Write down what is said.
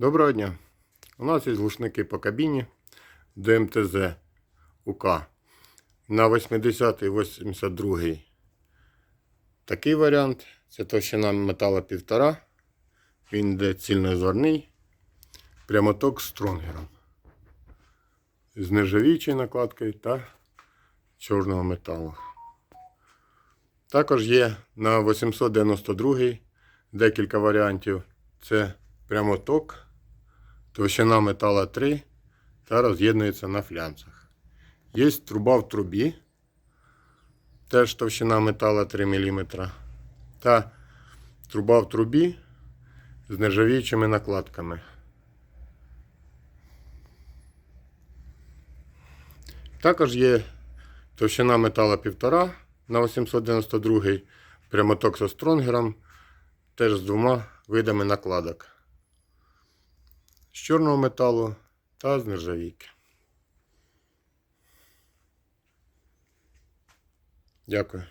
Доброго дня. У нас є глушники по кабіні ДМТЗ УК на 80 і 82 такий варіант. Це товщина метала 1,5. Він йде цільнозорний. Прямоток з стронгером. З нержавіючою накладкою та чорного металу. Також є на 892 декілька варіантів. Це прямоток, товщина метала 3 та роз'єднується на флянцах. Є труба в трубі, теж товщина метала 3 мм. Та труба в трубі з нержавіючими накладками. Також є товщина метала 1,5 на 892 прямоток зі стронгером, теж з двома видами накладок. З чорного металу та з нержавійки. Дякую.